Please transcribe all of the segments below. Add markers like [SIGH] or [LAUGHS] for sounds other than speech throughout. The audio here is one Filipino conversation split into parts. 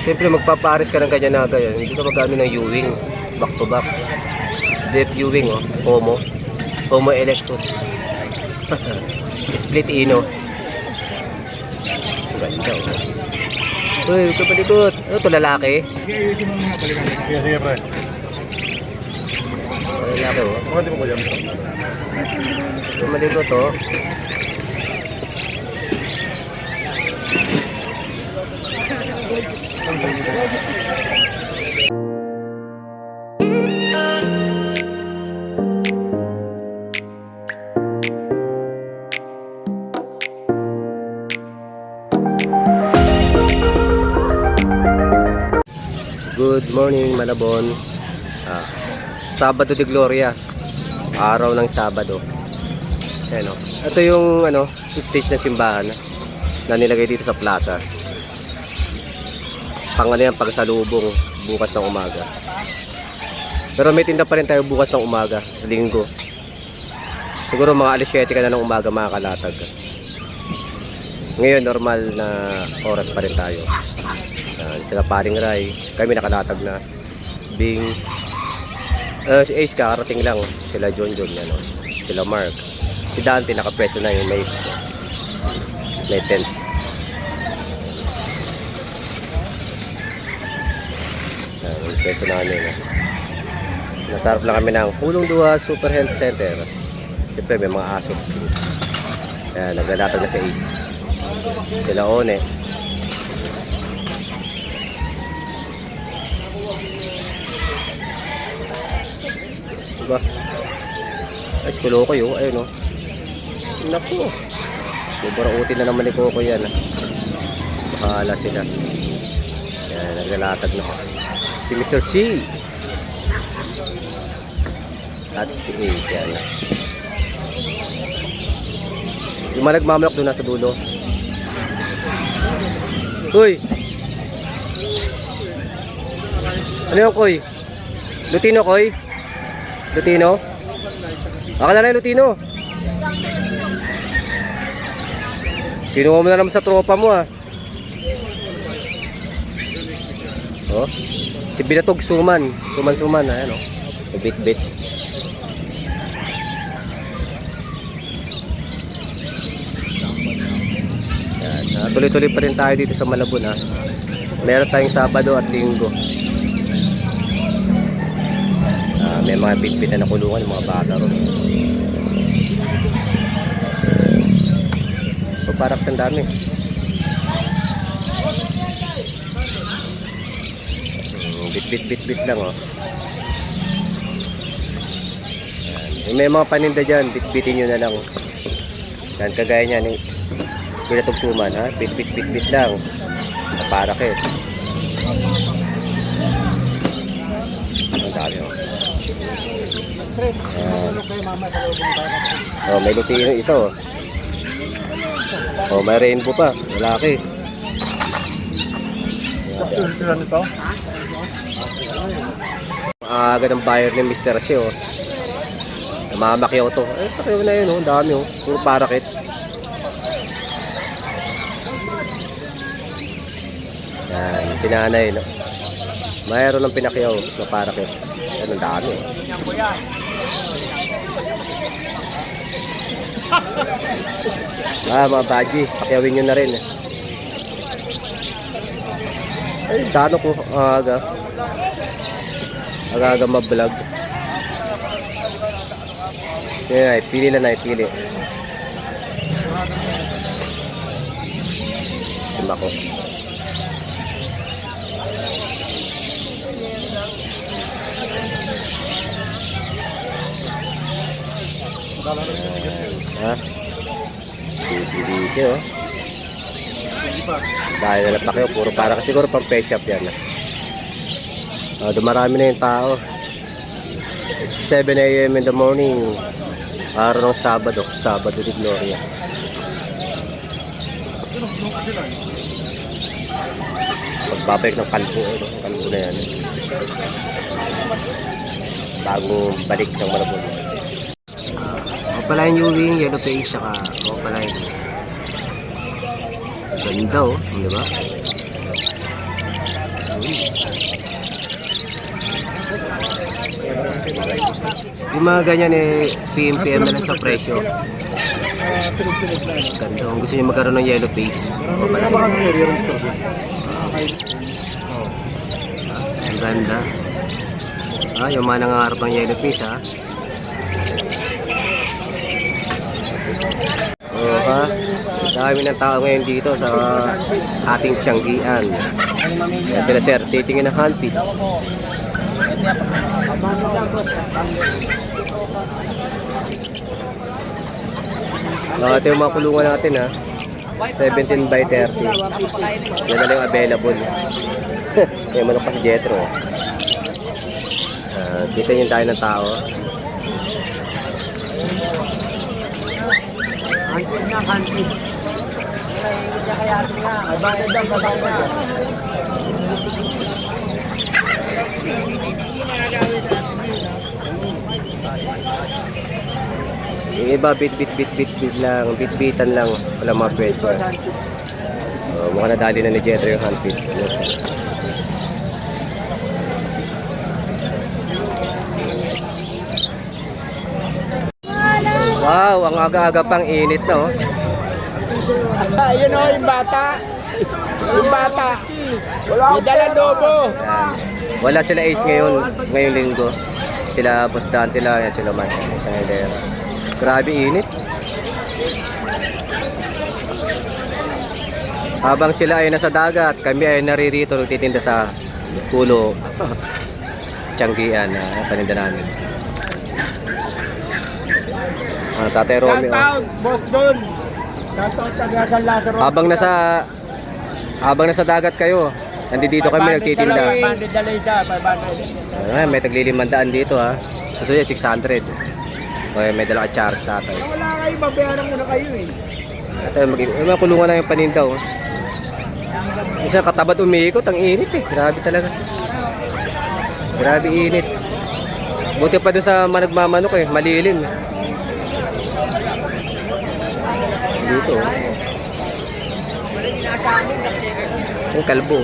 Siyempre magpapares ka ng kanya na ganyan. Hindi ka magamit ng U-wing. Back to back. Depth U-wing oh. Homo. Homo electus. Split ino. Ganda oh. Uy, ito palikot. Ano to lalaki? Sige, ayusin mo muna. Balikan. Sige, sige, pre. Oh, lalaki oh. Bakit mo ko dyan? Ito malikot oh. Good morning, Malabon. Ah, Sabado de Gloria. Araw ng Sabado. Ayan o. Ito yung ano, stage ng simbahan na nilagay dito sa plaza. Pang ano yan, pagsalubong bukas ng umaga. Pero may tinda pa rin tayo bukas ng umaga, linggo. Siguro mga alis 7 ka na ng umaga makakalatag. Ngayon, normal na oras pa rin tayo. Yan, sila paring Ray, kami nakalatag na. Bing, uh, si Ace kakarating lang. Sila John John, yan, oh. sila Mark. Si Dante nakapwesto na yun, may, may tent. Pwesto na kami. No? Nasarap lang kami ng Pulong Duha Super Health Center. Siyempre may mga aso. Yan, naglalatag na si Ace. Sila One. Diba? Ay, skulo ko yun. Ayun o. Naku. Uti na naman ni Coco yan. ah. Bahala sila. Yan, naglalatag na. Si Mr. C. At si Ace yan. Yung mga nagmamalak doon nasa dulo. Uy! Ano yung koy? Lutino koy? Lutino? Baka na lang Lutino. Kinuha mo na naman sa tropa mo ah. Oh. Si Binatog Suman. Suman-suman ah. Ano? Bit-bit. Yan. Ah, tuloy-tuloy pa rin tayo dito sa Malabon ha. Meron tayong Sabado at Linggo. Ah, may mga bit-bit na nakulungan, mga bata ron. So, parang ang dami. Bit-bit-bit-bit lang oh. Yan. May mga paninda dyan, bit-bitin nyo na lang. Yan, kagaya niyan, yung pinatugsuman ha, bit-bit-bit-bit lang. Para kayo. Ang dami oh. Yan. Oh, may lutiin yung isa oh. Oh, may rainbow pa. Lalaki. Ilan ito? Aga ng buyer ni Mr. C oh. Namamakyaw to. Eh, pakyaw na yun oh. Dami oh. Puro parakit. Yan, sinanay no. Mayroon ng pinakyaw na parakit. Yan, ang dami oh. Ah, mga baji. Pakyawin nyo na rin. eh. Ay, dano ko aga. Aga-aga mablog. Yan ay, pili lang na, pili. Lima ko. Ha? Busy-busy, oh. Dahil na lang kayo, puro para siguro pang pay shop yan. Ah, dumarami na yung tao. It's 7 a.m. in the morning. Araw ng Sabado, Sabado de Gloria. Pagbabalik ng kalbo, ano, kalbo na yan. Bagong balik ng Malabon. Ako pala yung Ewing, Yellow Face, saka ako pala yung Ganda oh, di ba? Yung mga ganyan eh, PM-PM na lang sa presyo. Ah. Ganda. Kung gusto nyo magkaroon ng yellow face, ito? ang ganda. Ah, yung mga nangangarap ng yellow face ha. Ha. Dami ng tao ngayon dito sa ating Tianggian. Yan sila sir, titingin ng handpid. Ah, ito yung mga kulungan natin ha. 17 by 30. Yan lang yung available. [LAUGHS] Kaya manok pa si Jetro. Ah, kita yung tayo ng tao. Yung iba bit bit bit bit bit lang, bit bitan lang. Wala mga pwesto. Uh, mukhang nadali na ni Jetro yung handpid. Wow, ang aga-aga pang init na [LAUGHS] oh. Ah, yun o, yung bata. Yung bata. Dala dobo. Wala sila ace ngayon, ngayong linggo. Sila Boss Dante lang, yan sila man. Grabe init. Habang sila ay nasa dagat, kami ay naririto nagtitinda sa pulo. [LAUGHS] Tiyanggian na paninda namin. Ah, Tatay Romeo. Shoutout, boss Don. Shoutout sa Gasan Lazaro. Habang nasa habang nasa dagat kayo, nandito kami nagtitinda. 500 dala isa, 500. Ah, may taglilimandaan dito ha. Sa suya 600. Okay, may dala ka charge tatay. Wala kayo, babayaran mo na kayo eh. Ito, mag yung mga kulungan na yung paninda oh. Isa katabad umiikot, ang init eh. Grabe talaga. Grabe init. Buti pa dun sa managmamanok eh, malilim. Dito oh. Kalbo.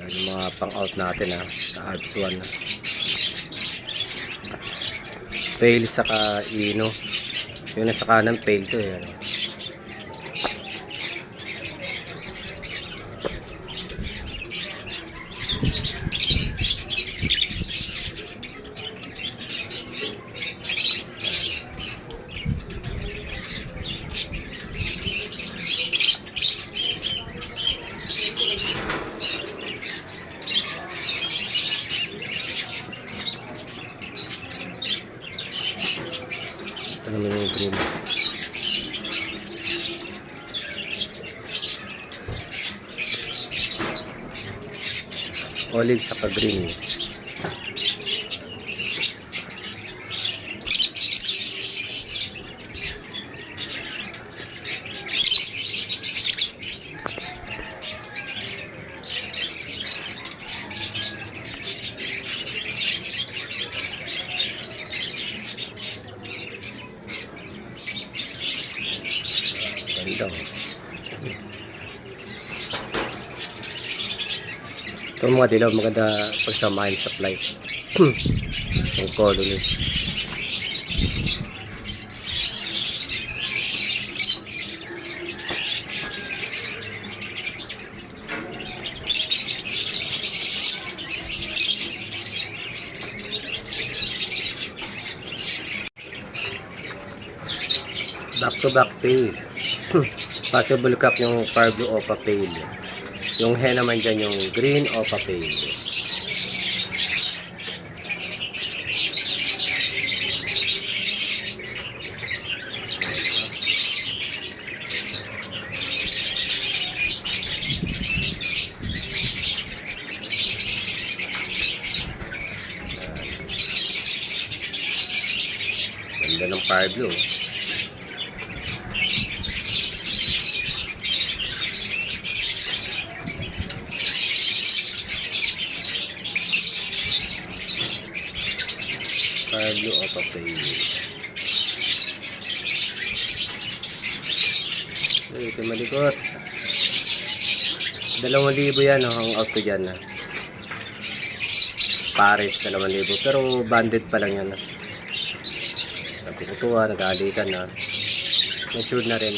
Yan yung mga pang-out natin ha. Sa Alps 1 ha. Fail saka Ino. Yung nasa kanan fail to eh. ano. Ito naman yung green. Olive saka green. Ganda. oh. Ito mga dilaw, maganda pagsamahin sa flight. [CLEARS THROAT] Ang colony. Back to back pale. [CLEARS THROAT] Possible cup yung Parblo Opa pale. Yung hen naman dyan yung green Opa pale. Ganda ng Parblo. Ay, ito malikot. Dalawang libo yan, oh, ang out ko dyan. ah. Pares, dalawang libo. Pero banded pa lang yan. ah. Sabi ko to, ah, na. Matured na rin.